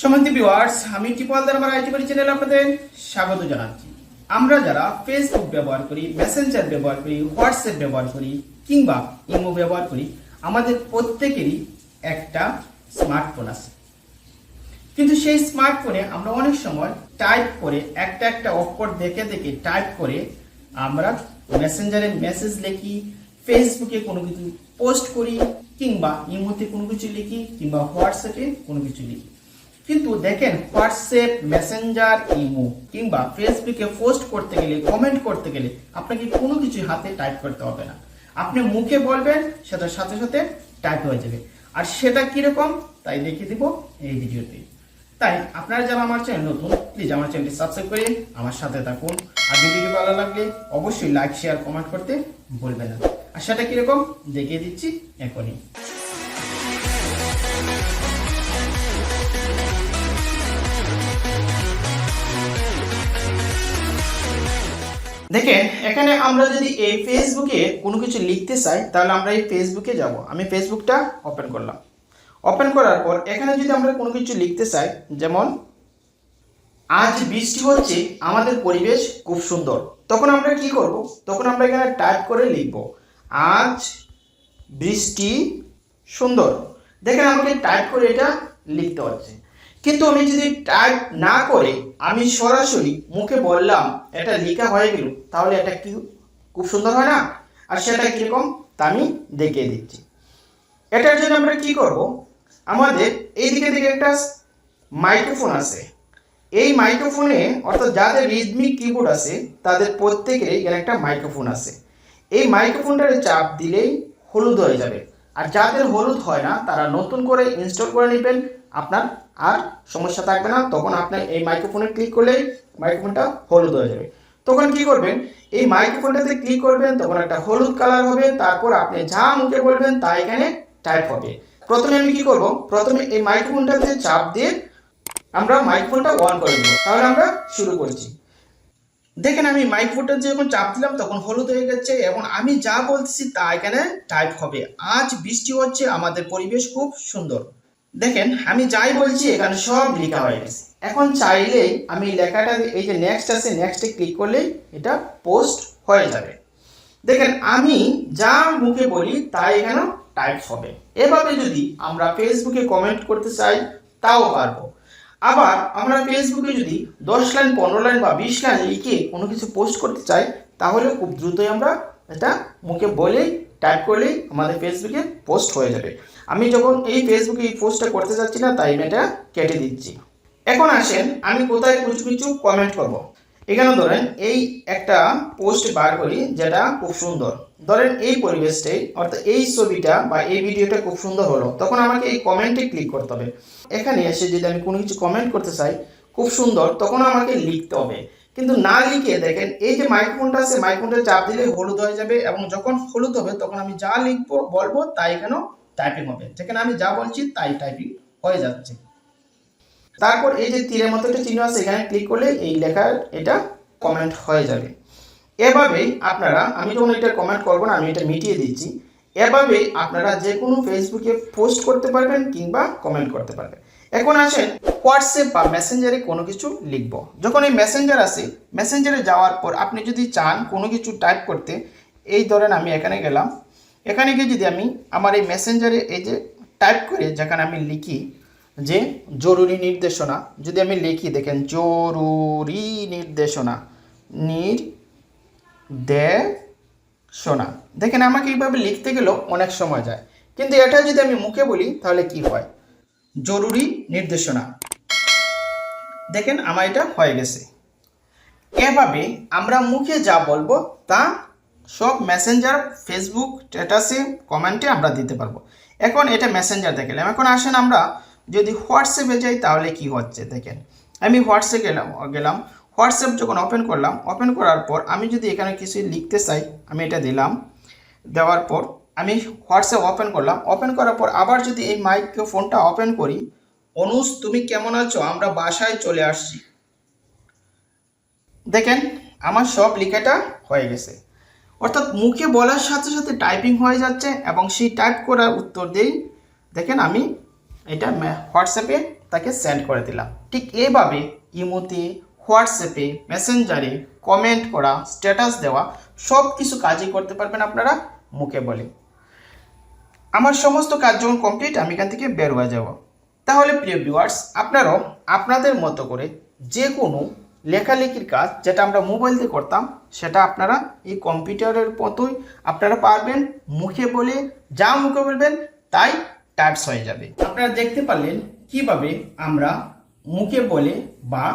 সমান্তি viewers আমি টিপল দরবার IT বাড়ি চ্যানেলে আপনাদের স্বাগত জানাচ্ছি। আমরা যারা ফেসবুক ব্যবহার করি মেসেঞ্জার ব্যবহার করি হোয়াটসঅ্যাপ ব্যবহার করি, কিংবা ইমো ব্যবহার করি, আমাদের প্রত্যেকেরই একটা স্মার্টফোন আছে। কিন্তু সেই স্মার্টফোনে আমরা অনেক সময় টাইপ করে একটা একটা অক্ষর দেখে দেখে টাইপ করে আমরা মেসেঞ্জারে মেসেজ লিখি ফেসবুকে কোনো কিছু পোস্ট করি, কিংবা ইমোতে কোনো কিছু লিখি, কিংবা হোয়াটসঅ্যাপে কোনো কিছু লিখি। কিন্তু দেখেন হোয়াটসঅ্যাপ, মেসেঞ্জার, ইমো কিংবা ফেসবুকে পোস্ট করতে গেলে কমেন্ট করতে গেলে আপনাকে কোনো কিছু হাতে টাইপ করতে হবে না। আপনি মুখে বলবেন সেটার সাথে সাথে টাইপ হয়ে যাবে। আর সেটা কীরকম, তাই দেখিয়ে দিব এই ভিডিওতে। তাই আপনারা যারা আমার চ্যানেল নতুন প্লিজ আমার চ্যানেলটি সাবস্ক্রাইব করে আমার সাথে থাকুন। আর ভিডিওটি ভালো লাগলে অবশ্যই লাইক শেয়ার কমেন্ট করতে ভুলবেন না। আর সেটা কীরকম, দেখিয়ে দিচ্ছি এখনই। দেখেন, এখানে আমরা যদি এই ফেসবুকে কোনো কিছু লিখতে চাই, তাহলে আমরা এই ফেসবুকে যাব। আমি ফেসবুকটা ওপেন করলাম। ওপেন করার পর এখানে যদি আমরা কোনো কিছু লিখতে চাই, যেমন, আজ বৃষ্টি হচ্ছে, আমাদের পরিবেশ খুব সুন্দর। তখন আমরা কি করব? তখন আমরা এখানে টাইপ করে লিখব, আজ বৃষ্টি সুন্দর। দেখেন, আমাকে টাইপ করে এটা লিখতে হচ্ছে। কিন্তু আমি যদি টাইপ না করে আমি সরাসরি মুখে বললাম, এটা লেখা হয়ে গেল, তাহলে এটা কি খুব সুন্দর হয় না? আর সেটা কীরকম, তা আমি দেখিয়ে দিচ্ছি। এটার জন্য আমরা কি করব? আমাদের এইদিকে দিকে দিকে একটা মাইক্রোফোন আছে। এই মাইক্রোফোনে অর্থাৎ যাদের রিদমিক কিবোর্ড আছে, তাদের প্রত্যেকেরই এখানে একটা মাইক্রোফোন আছে। এই মাইক্রোফোনটার চাপ দিলেই হলুদ হয়ে যাবে। আর যাদের হলুদ হয় না, তারা নতুন করে ইনস্টল করে নেবেন আপনার আর সমস্যা থাকবে না, তখন আপনার এই মাইক্রোফোনে ক্লিক করলেই মাইক্রোফোনটা হলুদ হয়ে যাবে। তখন কি করবেন, এই মাইক্রোফোনটাতে ক্লিক করবেন, তখন একটা হলুদ কালার হবে, তারপর আপনি যা মুখে বলবেন তা এখানে টাইপ হবে। প্রথমে আমি কি করব, প্রথমে এই মাইক্রোফোনটাতে চাপ দিয়ে আমরা মাইক্রোফোনটা অন করে দেবো তাহলে আমরা শুরু করছি। দেখেন আমি মাইক্রোফোনটা যখন চাপ দিলাম, তখন হলুদ হয়ে গেছে এবং আমি যা বলছি তা এখানে টাইপ হবে। আজ বৃষ্টি হচ্ছে, আমাদের পরিবেশ খুব সুন্দর। দেখেন, আমি যাই বলছি, এখানে সব লেখা হয়ে গেছে। এখন চাইলেই আমি লেখাটা, এই যে নেক্সট আছে নেক্সটে ক্লিক করলেই এটা পোস্ট হয়ে যাবে। দেখেন, আমি যা মুখে বলি তা এখানে টাইপ হবে। এভাবে যদি আমরা ফেসবুকে কমেন্ট করতে চাই, তাও পারব। আবার আমরা ফেসবুকে যদি দশ লাইন, পনেরো লাইন বা বিশ লাইন লিখে কোনো কিছু পোস্ট করতে চাই, তাহলে খুব দ্রুতই আমরা এটা মুখে বলেই টাইপ করলেই আমাদের ফেসবুকে পোস্ট হয়ে যাবে। আমি যখন এই ফেসবুকে এই পোস্টটা করতে যাচ্ছি না, তাই আমি এটা কেটে দিচ্ছি। এখন আসেন, আমি কোথায় কিছু কিছু কমেন্ট করব। এখানে ধরেন, এই একটা পোস্ট বার করি, যেটা খুব সুন্দর। ধরেন, এই পরিবেশটাই, অর্থাৎ এই ছবিটা বা এই ভিডিওটা খুব সুন্দর হলো, তখন আমাকে এই কমেন্টে ক্লিক করতে হবে। এখানে এসে যদি আমি কোনো কিছু কমেন্ট করতে চাই, খুব সুন্দর, তখন আমাকে লিখতে হবে। কিন্তু না লিখে দেখেন, এই যে মাইক্রোফোনটা আছে মাইক্রোফোনটা চাপ দিলে হলুদ হয়ে যাবে এবং যখন হলুদ হবে, তখন আমি যা লিখব, বলব, তাই কেন টাইপিং হবে। যেখানে আমি যা বলছি, তাই টাইপিং হয়ে যাচ্ছে। তারপর এই যে তীরের মতো একটা চিহ্ন আছে, এখানে ক্লিক করলে এই লেখার এটা কমেন্ট হয়ে যাবে। এভাবেই আপনারা, আমি যখন এটা কমেন্ট করব না, আমি এটা মিটিয়ে দিচ্ছি এভাবেই আপনারা যে কোনো ফেসবুকে পোস্ট করতে পারবেন কিংবা কমেন্ট করতে পারবেন। এখন আসেন হোয়াটসঅ্যাপ বা মেসেঞ্জারে কোনো কিছু লিখব। যখন এই মেসেঞ্জার আসে, মেসেঞ্জারে যাওয়ার পর আপনি যদি চান কোনো কিছু টাইপ করতে, এই ধরেন আমি এখানে গেলাম। এখানে গিয়ে যদি আমি আমার এই মেসেঞ্জারে এই যে টাইপ করে যেখানে আমি লিখি যে জরুরি নির্দেশনা, যদি আমি লিখি দেখেন জরুরি নির্দেশনা নির্দেশনা। দেখেন আমাকে এইভাবে লিখতে গেলেও অনেক সময় যায়। কিন্তু এটা যদি আমি মুখে বলি তাহলে কি হয়? জরুরি নির্দেশনা। দেখেন আমার এটা হয়ে গেছে। এভাবে আমরা মুখে যা বলব তা সব মেসেঞ্জার ফেসবুক স্ট্যাটাসে কমেন্টে আমরা দিতে পারব। এখন এটা মেসেঞ্জার দেখালাম এখন আসেন আমরা যদি হোয়াটসঅ্যাপে যাই তাহলে কি হচ্ছে দেখেন। আমি হোয়াটসঅ্যাপ গেলাম গেলাম। হোয়াটসঅ্যাপ যখন ওপেন করলাম ওপেন করার পর আমি যদি এখানে কিছু লিখতে চাই, আমি এটা দিলাম। দেওয়ার পর আমি হোয়াটসঅ্যাপ ওপেন করলাম। ওপেন করার পর আবার যদি এই মাইক্রোফোনটা ওপেন করি, অনুজ, তুমি কেমন আছো? আমরা বাসায় চলে আসছি। দেখেন, আমার সব লেখাটা হয়ে গেছে। অর্থাৎ মুখে বলার সাথে সাথে টাইপিং হয়ে যাচ্ছে এবং সেই টাইপ করার উত্তর দিয়েই দেখেন আমি এটা হোয়াটসঅ্যাপে তাকে সেন্ড করে দিলাম। ঠিক এইভাবে ইমোতে, হোয়াটসঅ্যাপে, মেসেঞ্জারে কমেন্ট করা স্ট্যাটাস দেওয়া সব কিছু কাজই করতে পারবেন আপনারা। মুখে বলে। আমার সমস্ত কাজ যখন কমপ্লিট আমি এখান থেকে বের হয়ে যাব। তাহলে প্রিয় ভিউয়ার্স আপনারাও আপনাদের মতো করে যে কোনো লেখালেখির কাজ যেটা আমরা মোবাইল দিয়ে করতাম, সেটা আপনারা এই কম্পিউটারের মতোই আপনারা পারবেন, মুখে বলে যা মুখে বলবেন, তাই টাইপস হয়ে যাবে। আপনারা দেখতে পারলেন কীভাবে আমরা মুখে বলে বা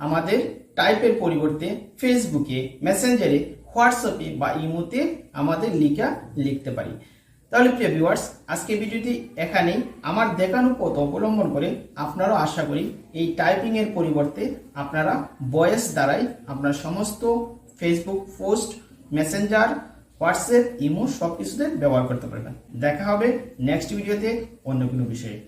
আমাদের টাইপের পরিবর্তে ফেসবুকে মেসেঞ্জারে হোয়াটসঅ্যাপে বা ইমোতে আমাদের লিখা লিখতে পারি। তাহলে প্রিয় ভিউয়ার্স আজকে ভিডিওটি এখানেই। আমার দেখানো পথ অবলম্বন করে আপনারাও আশা করি এই টাইপিং এর পরিবর্তে আপনারা ভয়েস দ্বারাই আপনার সমস্ত Facebook post Messenger WhatsApp imo সব কিছুতে ব্যবহার করতে পারবেন। দেখা হবে নেক্সট ভিডিওতে অন্য কোনো বিষয়ে।